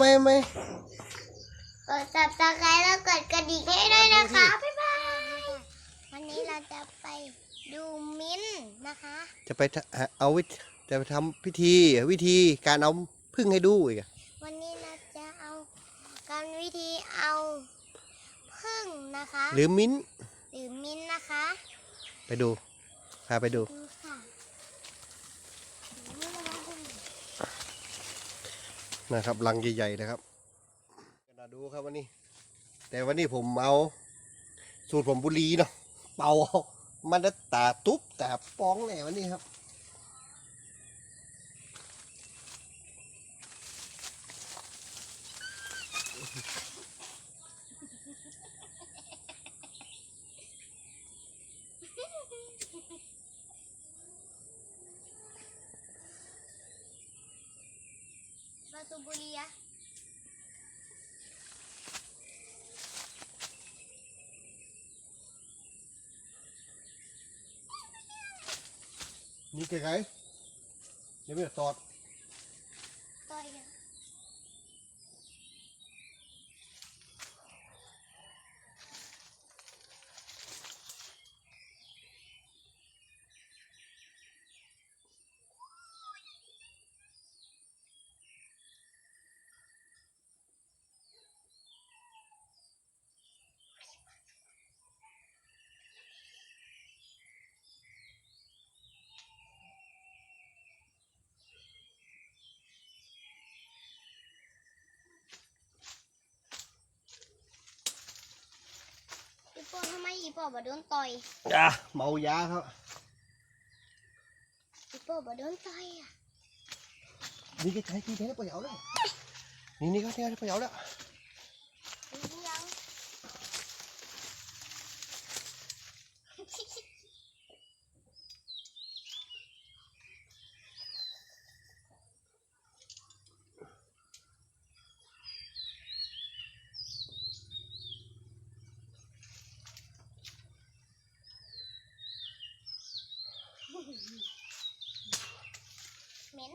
ไมทำไมกดซับสไครต์แล้วกดกระดิ่งให้ด้วยนะคะ บ๊ายบาย วันนี้เราจะไปดูมิ้นท์นะคะ จะไปทะเอาวิธีจะไปทำพิธีวิธีการเอาพึ่งให้ดูอีกอะวันนี้เราจะเอาการวิธีเอาพึ่งนะคะ หรือมิ้นท์หรือมิ้นท์นะคะ ไปดูพาไปดูดูค่ะนี่นะคะพึ่ง นะครับรังใหญ่ๆนะครับมาดูครับวันนี้ แต่วันนี้ผมเอา สูตรผมบุรีเนาะเป่าเอามันจะตาตุ๊บแต่ป้องแหน่วันนี้ครับ สูบบุหรีอะนี่ไกลๆเดี๋ยวไม่ตอด ต่อยอะ อี โป้ทำไมอีโป้บ่โดนต่อยอะเมายาครับอีโป้บ่โดนต่อยอะนี่ไกลๆที่ไหนไปเอาแล้วนี่นี่ก็ที่ไหนไปเอาแล้ว นี่ยัง เหม็น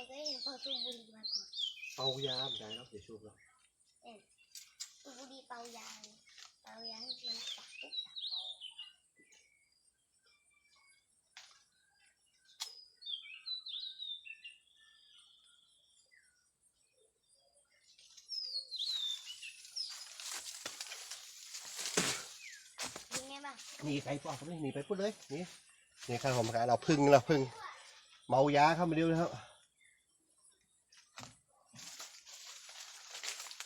ลูกมันก็เห็นพอสูบบุหรี่มาก่อนเอายาไม่ได้แล้วเดี๋ยวชูบแล้วสูบบุหรี่เป่ายาเป่ายามันตักปุ๊บตักเป่าเป็นไงบ้างนี่ไกลปอกครับนี่หนีไปพูดเลยนี่นี่ข้างผมการเราพึ่งเราพึ่งเมายาเข้ามาดูนะครับ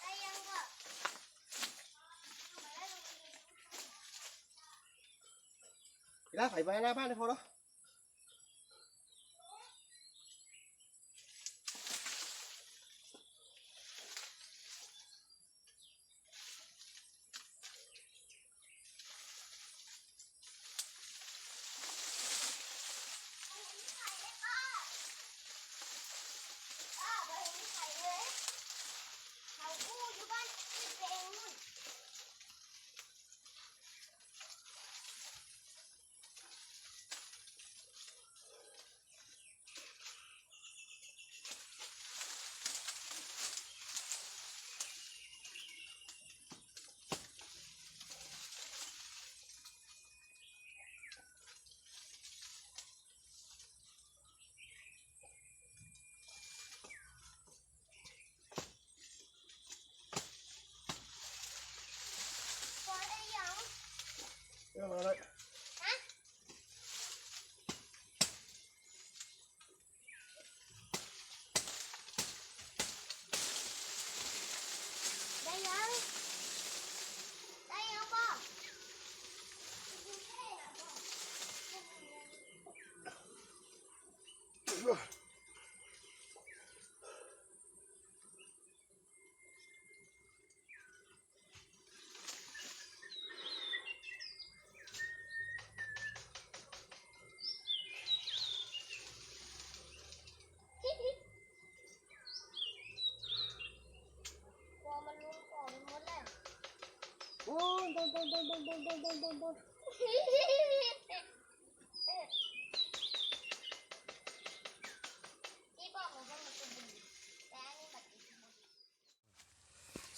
ได้ยังก็ ไปแล้วใส่ไปหน้าบ้านได้พอเนาะ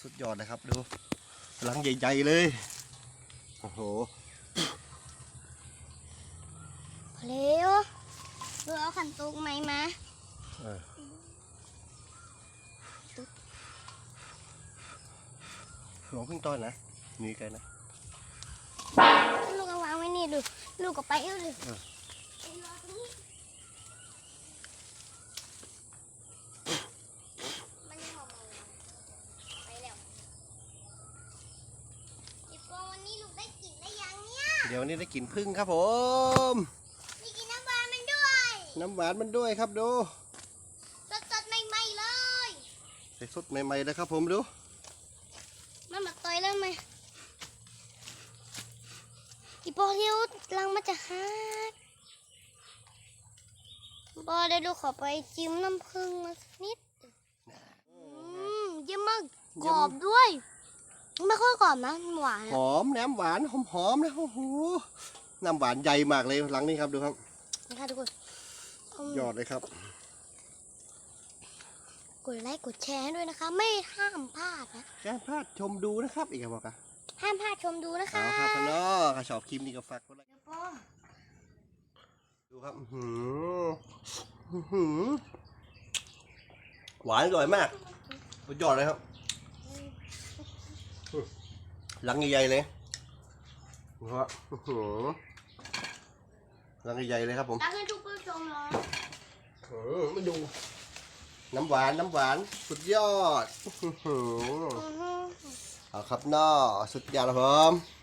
สุดยอดนะครับดูหลังใหญ่ๆเลย โอ้โหพอเร็วดูเอาขันตุกไหมมาเออหลวงพึ่งต้อนนะมีไกลนะ ลูกเอาวางไว้นี่ ดู ลูกก็ไปเอาดูเออไปรอตรงนี้มันยังออกมาไปแล้วอีโปวันนี้ลูกได้กลิ่นได้ยังเนี่ยเดี๋ยววันนี้ได้กินพึ่งครับผม มีกินน้ำปลามันด้วย น้ำหวานมันด้วยครับดูสดๆใหม่ๆเลย ใส่สดใหม่ๆเลยครับผมดู มันมาต่อยแล้วไหม อีโปเลี้ยวลังมาจากฮาดบอได้ดูขอไปจิ้มน้ำผึ้งมาสักนิดอืมเยี่ยมมากกรอบด้วย ไม่ค่อยกรอบนะหวานหอมน้ำหวานหอมๆนะโอ้โหน้ำหวานใหญ่มากเลยหลังนี้ครับดูครับ นะคะทุกคนอืมยอดเลยครับ กดไลค์กดแชร์ให้ด้วยนะคะ ไม่ห้ามพลาดนะแค่พลาดชมดูนะครับ อีกครับบอกอะ ห้ามพลาดชมดูนะคะเอาครับพะเนาะถ้าชอบคลิปนี้ก็ฝากกดไลค์เดี๋ยวปอดูครับอื้อหืออื้อหือหวานอร่อยมากสุดยอดเลยครับหลังใหญ่ๆเลยดูครับอื้อหือหลังใหญ่ๆเลยครับผม รักให้ทุกผู้ชมเลยอื้อมาดู น้ำหวาน น้ำหวาน สุดยอดอื้อหืออือฮึเอ ครับนอสุดยอดครับผม